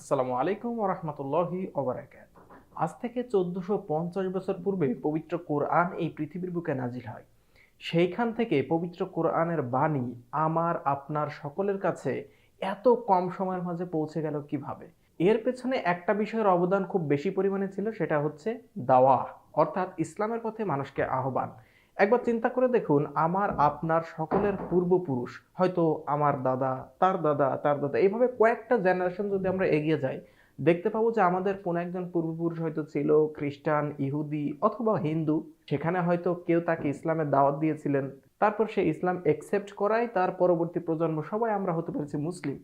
আসসালামু আলাইকুম ওরহমতুল্লাহি ওবরাকাত আজ থেকে চোদ্দশো পঞ্চাশ বছর পূর্বে পবিত্র কোরআন এই পৃথিবীর বুকে নাজিল হয়। সেইখান থেকে পবিত্র কোরআনের বাণী আমার, আপনার সকলের কাছে এত কম সময়ের মাঝে পৌঁছে গেল কীভাবে? এর পেছনে একটা বিষয়ের অবদান খুব বেশি পরিমাণে ছিল, সেটা হচ্ছে দাওয়া অর্থাৎ ইসলামের পথে মানুষকে আহ্বান। একবার চিন্তা করে দেখুন, আমার আপনার সকলের পূর্বপুরুষ, হয়তো আমার দাদা, তার দাদা তার দাদা, এইভাবে কয়েকটা জেনারেশন যদি আমরা এগিয়ে যাই, দেখতে পাবো যে আমাদের কোনো একজন পূর্বপুরুষ হয়তো ছিল খ্রিস্টান, ইহুদি অথবা হিন্দু। সেখানে হয়তো কেউ তাকে ইসলামের দাওয়াত দিয়েছিলেন। তারপর সে ইসলাম একসেপ্ট করায়, তার পরবর্তী প্রজন্ম সবাই আমরা হতে পেরেছি মুসলিম।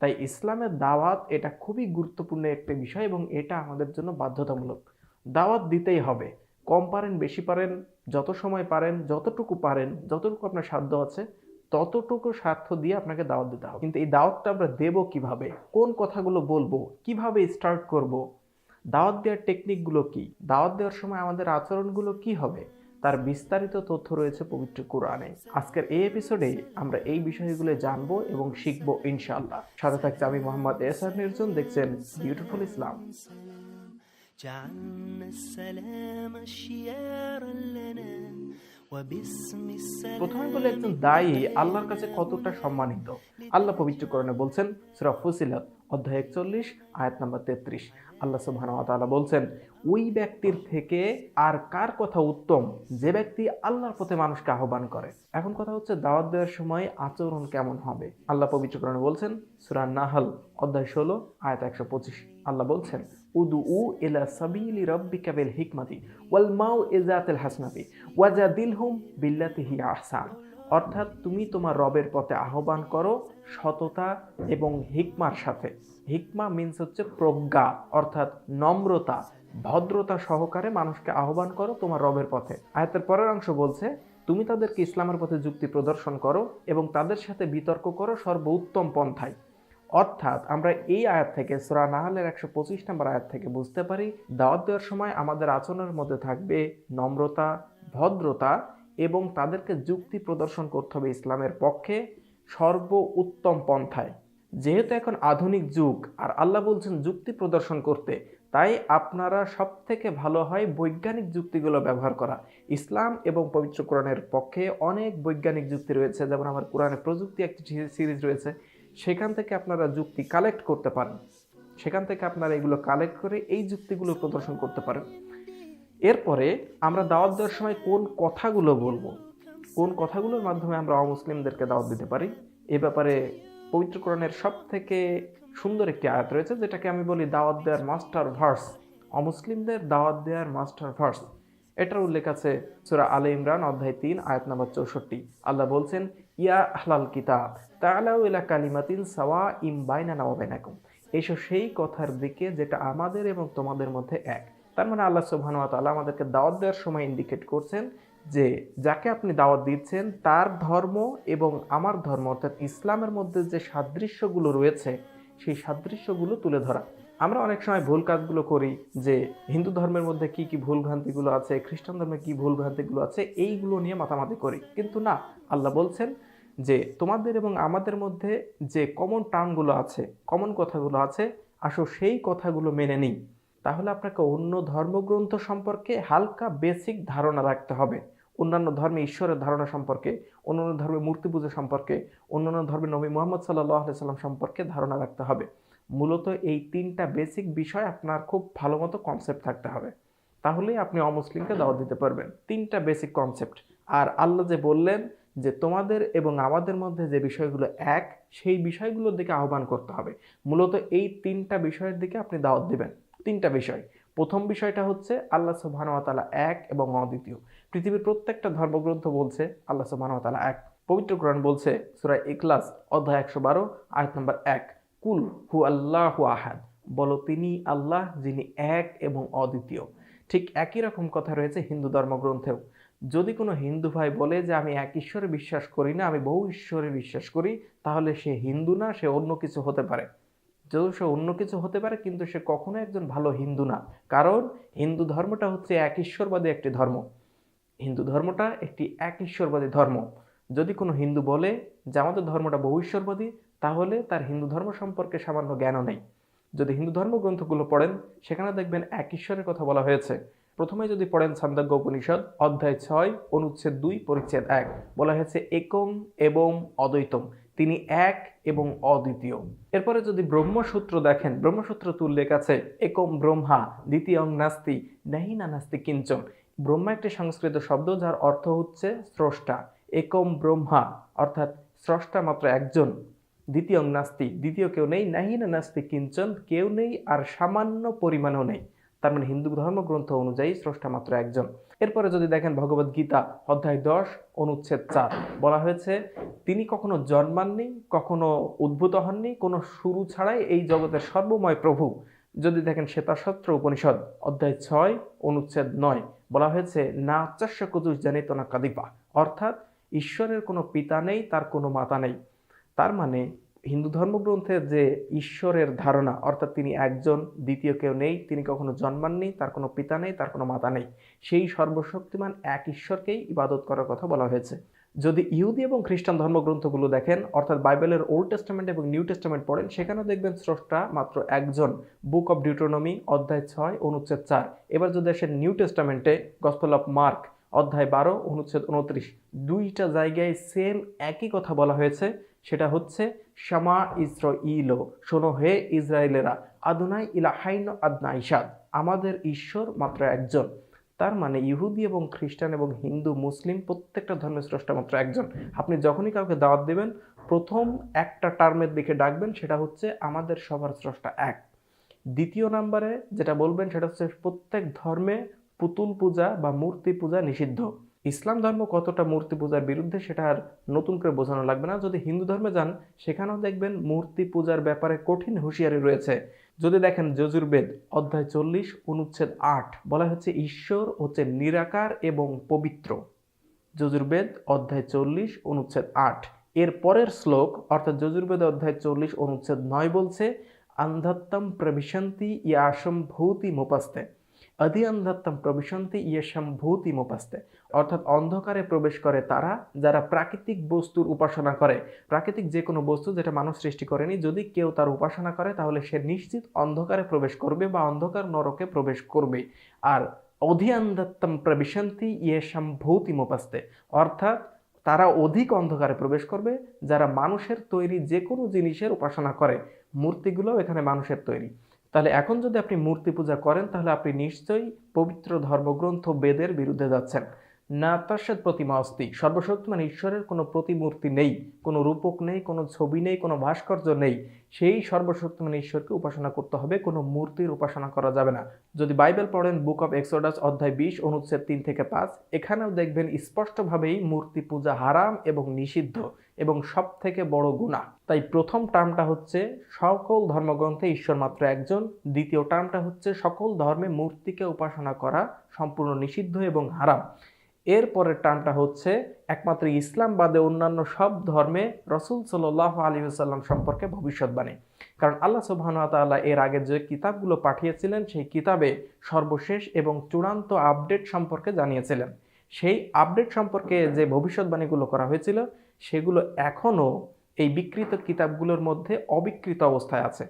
তাই ইসলামের দাওয়াত এটা খুবই গুরুত্বপূর্ণ একটা বিষয় এবং এটা আমাদের জন্য বাধ্যতামূলক। দাওয়াত দিতেই হবে। কম পারেন, বেশি পারেন, যত সময় পারেন, যতটুকু পারেন, যতটুকু আপনার সাধ্য আছে, ততটুকু স্বার্থ দিয়ে আপনাকে দাওয়াত দিতে হবে। কিন্তু এই দাওয়াতটা আমরা দেব কীভাবে? কোন কথাগুলো বলব? কীভাবে স্টার্ট করব? দাওয়াত দেওয়ার টেকনিকগুলো কি? দাওয়াত দেওয়ার সময় আমাদের আচরণগুলো কি হবে? তার বিস্তারিত তথ্য রয়েছে পবিত্র কোরআনে। আজকের এই এপিসোডে আমরা এই বিষয়গুলো জানব এবং শিখব ইনশাআল্লাহ। সাথে থাকছে আমি মোহাম্মদ এসার নির্জন, দেখছেন বিউটিফুল ইসলাম প্রথমে বলে একজন দায়ী আল্লাহর কাছে কতটা সম্মানিত? আল্লাহ পবিত্র করণে বলছেন সুরা ফুসিলত। অধ্যায় একচল্লিশ, আয়াত নাম্বার তেত্রিশ। আল্লাহ সুবহানাহু ওয়া বলছেন, ওই ব্যক্তির থেকে আর কার কথা উত্তম? যে ব্যক্তি আল্লাহর পথে মানুষকে আহ্বান করে। এখন কথা হচ্ছে, দাওয়াত দেওয়ার সময় আচরণ কেমন হবে? আল্লাহ পবিত্রকরণে বলছেন, সুরা নাহল, অধ্যায় ষোলো, আয়াত একশো পঁচিশ। আল্লাহ বলছেন উদু উ ইলা সাবিলি রব্বিকা বিল হিকমাতি ওয়াল মাউ ইজাতিল হাসনাতি ওয়াজাদিলহুম বিল্লাতিহি আহসান। অর্থাৎ তুমি তোমার রবের পথে আহ্বান করো সততা এবং হিকমার সাথে। হিকমা মিন্স হচ্ছে প্রজ্ঞা, অর্থাৎ নম্রতা, ভদ্রতা সহকারে মানুষকে আহ্বান করো তোমার রবের পথে। আয়াতের পরের অংশ বলছে, তুমি তাদেরকে ইসলামের পথে যুক্তি প্রদর্শন করো এবং তাদের সাথে বিতর্ক করো সর্বোত্তম পন্থায়। অর্থাৎ আমরা এই আয়াত থেকে, সুরা নাহালের একশো পঁচিশ নম্বর আয়াত থেকে বুঝতে পারি, দাওয়াত দেওয়ার সময় আমাদের আচরণের মধ্যে থাকবে নম্রতা, ভদ্রতা এবং তাদেরকে যুক্তি প্রদর্শন করতে হবে ইসলামের পক্ষে সর্ব উত্তম পন্থায়। যেহেতু এখন আধুনিক যুগ, আর আল্লাহ বলছেন যুক্তি প্রদর্শন করতে, তাই আপনারা সব থেকে ভালো হয় বৈজ্ঞানিক যুক্তিগুলো ব্যবহার করা। ইসলাম এবং পবিত্র কোরআনের পক্ষে অনেক বৈজ্ঞানিক যুক্তি রয়েছে, যেমন আমার কোরআনে প্রযুক্তি একটি সিরিজ রয়েছে, সেখান থেকে আপনারা যুক্তি কালেক্ট করতে পারেন। সেখান থেকে আপনারা এগুলো কালেক্ট করে এই যুক্তিগুলো প্রদর্শন করতে পারেন। এরপরে আমরা দাওয়াত দেওয়ার সময় কোন কথাগুলো বলব? কোন কথাগুলোর মাধ্যমে আমরা অমুসলিমদেরকে দাওয়াত দিতে পারি? এ ব্যাপারে পবিত্র কোরআনের সব থেকে সুন্দর একটি আয়াত রয়েছে, যেটাকে আমি বলি দাওয়াত দেওয়ার মাস্টার ভার্স। অমুসলিমদের দাওয়াত দেওয়ার মাস্টার ভার্স। এটার উল্লেখ আছে সুরা আলে ইমরান, অধ্যায় তিন, আয়াত নাম্বার চৌষট্টি। আল্লাহ বলছেন, ইয়া আহলাল কিতাব, তাআলাউ ইলা কালিমাতিন সাওয়া ইম বাইনানা ওয়া বাইনাকুম। এসো সেই কথার দিকে যেটা আমাদের এবং তোমাদের মধ্যে এক। তার মানে আল্লাহ সুবহানাহু ওয়া তাআলা আমাদেরকে দাওয়াত দেওয়ার সময় ইন্ডিকেট করছেন যে যাকে আপনি দাওয়াত দিচ্ছেন, তার ধর্ম এবং আমার ধর্ম অর্থাৎ ইসলামের মধ্যে যে সাদৃশ্যগুলো রয়েছে, সেই সাদৃশ্যগুলো তুলে ধরা। আমরা অনেক সময় ভুল কাজগুলো করি যে হিন্দু ধর্মের মধ্যে কি কি ভুল ভ্রান্তিগুলো আছে, খ্রিস্টান ধর্মে কি ভুল ভ্রান্তিগুলো আছে, এইগুলো নিয়ে মাতামাতি করি। কিন্তু না, আল্লাহ বলছেন যে তোমাদের এবং আমাদের মধ্যে যে কমন টার্মগুলো আছে কমন কথাগুলো আছে, আসো সেই কথাগুলো মেনে নিই। তাহলে আপনাকে অন্য ধর্মগ্রন্থ সম্পর্কে হালকা বেসিক ধারণা রাখতে হবে। অন্যান্য ধর্মে ঈশ্বরের ধারণা সম্পর্কে, অন্যান্য ধর্মে মূর্তি পুজো সম্পর্কে, অন্যান্য ধর্মে নবী মোহাম্মদ সাল্লাহ সাল্লাম সম্পর্কে ধারণা রাখতে হবে। মূলত এই তিনটা বেসিক বিষয় আপনার খুব ভালো মতো কনসেপ্ট থাকতে হবে। তাহলেই আপনি অমুসলিমকে দাওয়াত দিতে পারবেন। তিনটা বেসিক কনসেপ্ট আর আল্লাহ যে বললেন যে তোমাদের এবং আমাদের মধ্যে যে বিষয়গুলো এক, সেই বিষয়গুলোর দিকে আহ্বান করতে হবে। মূলত এই তিনটা বিষয়ের দিকে আপনি দাওয়াত দিবেন। তিনটা বিষয়। প্রথম বিষয়টা হচ্ছে আল্লাহ সুবাহানুয়াতালা এক এবং অদ্বিতীয়। পৃথিবীর প্রত্যেকটা ধর্মগ্রন্থ বলছে আল্লাহ সুবাহানুয়াতালা এক। পবিত্র কোরআন বলছে সুরাই ইকলাস অধ্যায় একশো বারো, আয়াত নম্বর এক। কুল হু আল্লাহ আহাদ। বলো তিনি আল্লাহ যিনি এক এবং অদ্বিতীয়। ঠিক একই রকম কথা রয়েছে হিন্দু ধর্মগ্রন্থেও। যদি কোনো হিন্দু ভাই বলে যে আমি এক ঈশ্বরে বিশ্বাস করি না, আমি বহু ঈশ্বরে বিশ্বাস করি, তাহলে সে হিন্দু না, সে অন্য কিছু হতে পারে। যদিও সে অন্য কিছু হতে পারে, কিন্তু সে কখনো একজন ভালো হিন্দু না। কারণ হিন্দু ধর্মটা হচ্ছে এক ঈশ্বরবাদী একটি ধর্ম। হিন্দু ধর্মটা একটি এক ঈশ্বরবাদী ধর্ম। যদি কোনো হিন্দু বলে যে আমাদের ধর্মটা বহু ঈশ্বরবাদী, তাহলে তার হিন্দু ধর্ম সম্পর্কে সামান্য জ্ঞানও নেই। যদি হিন্দু ধর্মগ্রন্থগুলো পড়েন, সেখানে দেখবেন এক ঈশ্বরের কথা বলা হয়েছে। প্রথমে যদি পড়েন ছান্দজ্ঞ উপনিষদ, অধ্যায় ছয়, অনুচ্ছেদ দুই, পরিচ্ছেদ এক, বলা হয়েছে একম এবং অদ্বৈতম তিনি এক এবং অদ্বিতীয়। এরপরে যদি ব্রহ্মসূত্র দেখেন, ব্রহ্মসূত্র উল্লেখ আছে একম ব্রহ্মা, দ্বিতীয়ং নাস্তি নাহি না নাস্তি কিঞ্চন। ব্রহ্মা একটি সংস্কৃত শব্দ যার অর্থ হচ্ছে স্রষ্টা। একম ব্রহ্মা, অর্থাৎ স্রষ্টা মাত্র একজন। দ্বিতীয়ং নাস্তি, দ্বিতীয় কেউ নেই নাহি না নাস্তি কিঞ্চন কেউ নেই, আর সামান্য পরিমাণও নেই। তার মানে হিন্দু ধর্মগ্রন্থ অনুযায়ী স্রষ্টা মাত্র একজন। এরপরে যদি দেখেন ভগবদ গীতা অধ্যায় দশ, অনুচ্ছেদ চার, বলা হয়েছে, তিনি কখনো জন্মাননি, কখনো উদ্ভূত হননি, কোনো শুরু ছাড়াই এই জগতের সর্বময় প্রভু। যদি দেখেন শ্বেতাসত্র উপনিষদ অধ্যায় ছয়, অনুচ্ছেদ নয়, বলা হয়েছে, না চাষ্য কুতুষ জানিত না কাদিপা। অর্থাৎ, ঈশ্বরের কোনো পিতা নেই, তার কোনো মাতা নেই। তার মানে হিন্দু ধর্মগ্রন্থের যে ঈশ্বরের ধারণা, অর্থাৎ তিনি একজন, দ্বিতীয় কেউ নেই, তিনি কখনো জন্মাননি, তার কোনো পিতা নেই, তার কোনো মাতা নেই। সেই সর্বশক্তিমান এক ঈশ্বরকেই ইবাদত করার কথা বলা হয়েছে। যদি ইহুদি এবং খ্রিস্টান ধর্মগ্রন্থগুলো দেখেন, অর্থাৎ বাইবেলের ওল্ড টেস্টামেন্ট এবং নিউ টেস্টামেন্ট পড়েন, সেখানেও দেখবেন স্রষ্টা মাত্র একজন। বুক অফ ডিউটোনমি, অধ্যায় ছয়, অনুচ্ছেদ চার। এবার যদি আসেন নিউ টেস্টামেন্টে, গসপেল অফ মার্ক, অধ্যায় বারো, অনুচ্ছেদ উনত্রিশ দুইটা জায়গায় সেম একই কথা বলা হয়েছে, সেটা হচ্ছে শামা ইসর ইলো শোনো হে ইসরায়েলেরা আদুনাই ইলাহাইন আদনা ইসাদ আমাদের ঈশ্বর মাত্র একজন। তার মানে ইহুদি এবং খ্রিস্টান এবং হিন্দু, মুসলিম প্রত্যেকটা ধর্মের স্রষ্টা মাত্র একজন। আপনি যখনই কাউকে দাওয়াত দেবেন, প্রথম একটা টার্মের দিকে ডাকবেন, সেটা হচ্ছে আমাদের সবার স্রষ্টা এক। দ্বিতীয় নাম্বারে যেটা বলবেন, সেটা হচ্ছে প্রত্যেক ধর্মে পুতুল পূজা বা মূর্তি পূজা নিষিদ্ধ। ইসলাম ধর্ম কতটা মূর্তি পূজার বিরুদ্ধে সেটা আর নতুন করে বোঝানো লাগবে না। যদি হিন্দু ধর্মে যান, সেখানেও দেখবেন মূর্তি পূজার ব্যাপারে কঠিন হুঁশিয়ারি রয়েছে। যদি দেখেন যজুর্বেদ অধ্যায় চল্লিশ, অনুচ্ছেদ আট, বলা হচ্ছে ঈশ্বর হচ্ছে নিরাকার এবং পবিত্র। যজুর্বেদ অধ্যায় চল্লিশ, অনুচ্ছেদ আট। এর পরের শ্লোক, অর্থাৎ যজুর্বেদ অধ্যায় চল্লিশ, অনুচ্ছেদ নয় বলছে, আন্ধাত্তম প্রবিশন্তি ভূতি মোপাস্তে। অধি অন্ধাত্তম প্রবিশন্তি ইয়েশম ভূতি মোপাস্তে অর্থাৎ অন্ধকারে প্রবেশ করে তারা, যারা প্রাকৃতিক বস্তুর উপাসনা করে। প্রাকৃতিক যে কোনো বস্তু যেটা মানুষ সৃষ্টি করেনি, যদি কেউ তার উপাসনা করে, তাহলে সে নিশ্চিত অন্ধকারে প্রবেশ করবে বা অন্ধকার নরকে প্রবেশ করবে। আর অধিয়ান্ধাত্তম প্রবিশন্তি ইয়েশাম ভৌতি মোপাস্তে অর্থাৎ তারা অধিক অন্ধকারে প্রবেশ করবে, যারা মানুষের তৈরি যে কোনো জিনিসের উপাসনা করে। মূর্তিগুলোও এখানে মানুষের তৈরি। তাহলে এখন যদি আপনি মূর্তি পূজা করেন, তাহলে আপনি নিশ্চয়ই পবিত্র ধর্মগ্রন্থ বেদের বিরুদ্ধে যাচ্ছেন। না তার প্রতিমা অস্তি সর্বশক্তিমান ঈশ্বরের কোনো প্রতিমূর্তি নেই, কোনো রূপক নেই, কোনো ছবি নেই, কোনো ভাস্কর্য নেই। সেই সর্বশক্তিমান ঈশ্বরকে উপাসনা করতে হবে, কোনো মূর্তির উপাসনা করা যাবে না। যদি বাইবেল পড়েন, বুক অফ এক্সোডাস অধ্যায় বিশ, অনুচ্ছেদ তিন থেকে পাঁচ, এখানেও দেখবেন স্পষ্টভাবেই মূর্তি পূজা হারাম এবং নিষিদ্ধ। এবং সব থেকে বড় গুণা। তাই প্রথম টার্মটা হচ্ছে সকল ধর্মগ্রন্থে ঈশ্বর মাত্র একজন। দ্বিতীয় টার্মটা হচ্ছে সকল ধর্মে মূর্তিকে উপাসনা করা সম্পূর্ণ নিষিদ্ধ এবং হারাম। এর পরের টার্মটা হচ্ছে একমাত্র ইসলাম বাদে অন্যান্য সব ধর্মে রসুল সাল্লাহ আলী সাল্লাম সম্পর্কে ভবিষ্যৎবাণী। কারণ আল্লাহ সুবাহতাল্লাহ এর আগে যে কিতাবগুলো পাঠিয়েছিলেন, সেই কিতাবে সর্বশেষ এবং চূড়ান্ত আপডেট সম্পর্কে জানিয়েছিলেন। সেই আপডেট সম্পর্কে যে ভবিষ্যৎবাণীগুলো করা হয়েছিল, সেগুলো এখনও এই বিকৃত কিতাবগুলোর মধ্যে অবিকৃত অবস্থায় আছে।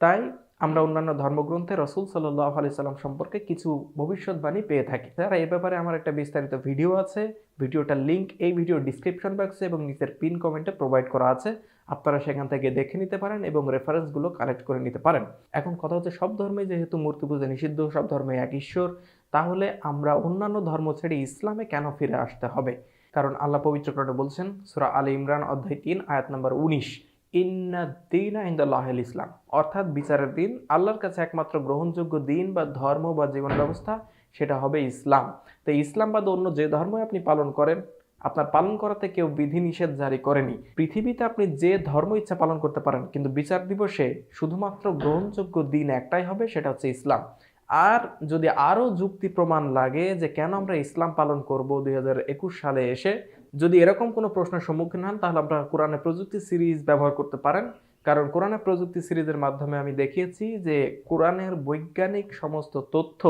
তাই আমরা অন্যান্য ধর্মগ্রন্থে রসুল সাল্লাহ আলি সাল্লাম সম্পর্কে কিছু ভবিষ্যৎবাণী পেয়ে থাকি। তারা এ ব্যাপারে আমার একটা বিস্তারিত ভিডিও আছে। ভিডিওটার লিঙ্ক এই ভিডিও ডিসক্রিপশন বক্সে এবং নিচের পিন কমেন্টে প্রোভাইড করা আছে। আপনারা সেখান থেকে দেখে নিতে পারেন এবং রেফারেন্সগুলো কালেক্ট করে নিতে পারেন। এখন কথা হচ্ছে সব ধর্মে যেহেতু মূর্তি পূজা নিষিদ্ধ, সব ধর্মে এক ঈশ্বর। তাহলে আমরা অন্যান্য ধর্ম ছেড়ে ইসলামে কেন ফিরে আসতে হবে? কারণ আল্লাহ পবিত্র করে বলছেন, সুরা আলী ইমরান অধ্যায় তিন, আয়াত নম্বর উনিশ ইন্নাদ্দিনা ইন্দাল্লাহিল ইসলাম। অর্থাৎ বিচারের দিন আল্লাহর কাছে একমাত্র গ্রহণযোগ্য দিন বা ধর্ম বা জীবন ব্যবস্থা, সেটা হবে ইসলাম। তো ইসলাম বাদ অন্য যে ধর্মই আপনি পালন করেন, আপনার পালন করাতে কেউ বিধি নিষেধ জারি করেনি। পৃথিবীতে আপনি যে ধর্ম ইচ্ছা পালন করতে পারেন, কিন্তু বিচার দিবসে শুধুমাত্র গ্রহণযোগ্য দিন একটাই হবে, সেটা হচ্ছে ইসলাম। আর যদি আরও যুক্তি প্রমাণ লাগে যে কেন আমরা ইসলাম পালন করব দুই হাজার একুশ সালে এসে, যদি এরকম কোনো প্রশ্নের সম্মুখীন হন, তাহলে আপনারা কোরআনে প্রযুক্তি সিরিজ ব্যবহার করতে পারেন। কারণ কোরআনে প্রযুক্তি সিরিজের মাধ্যমে আমি দেখিয়েছি যে কোরআনের বৈজ্ঞানিক সমস্ত তথ্য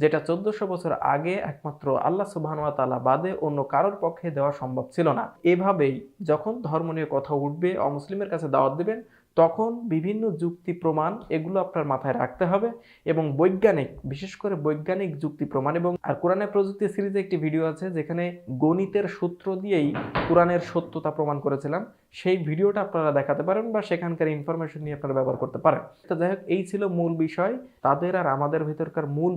যেটা চোদ্দশো বছর আগে একমাত্র আল্লাহ সুবাহানুয়া তালা বাদে অন্য কারোর পক্ষে দেওয়া সম্ভব ছিল না। এভাবেই যখন ধর্ম নিয়ে কথা উঠবে, অমুসলিমের কাছে দাওয়াত দেবেন, তখন বিভিন্ন যুক্তি প্রমাণ এগুলো আপনার মাথায় রাখতে হবে এবং বৈজ্ঞানিক, বিশেষ করে বৈজ্ঞানিক যুক্তি প্রমাণ এবং আর কোরআনের প্রযুক্তি সিরিজে একটি ভিডিও আছে যেখানে গণিতের সূত্র দিয়েই কোরআনের সত্যতা প্রমাণ করেছিলাম। সেই ভিডিওটা আপনারা দেখাতে পারেন বা সেখানকার ইনফরমেশন নিয়ে আপনারা ব্যবহার করতে পারেন। তো যাই হোক, এই ছিল মূল বিষয়। তাদের আর আমাদের ভেতরকার মূল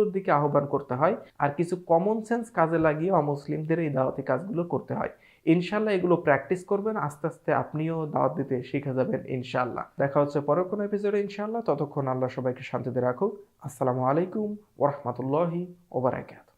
বিষয়গুলোর দিকে আহ্বান করতে হয় আর কিছু কমন সেন্স কাজে লাগিয়ে অমুসলিমদের এই দাওয়াতি কাজগুলো করতে হয়। ইনশাল্লাহ এগুলো প্র্যাকটিস করবেন, আস্তে আস্তে আপনিও দাওয়াত দিতে শিখে যাবেন ইনশাল্লাহ দেখা হচ্ছে পরের কোনো এপিসোডে ইনশাল্লাহ ততক্ষণ আল্লাহ সবাইকে শান্তিতে রাখুক। আসসালামু আলাইকুম ওরহমতুল্লাহি ওবরাকাত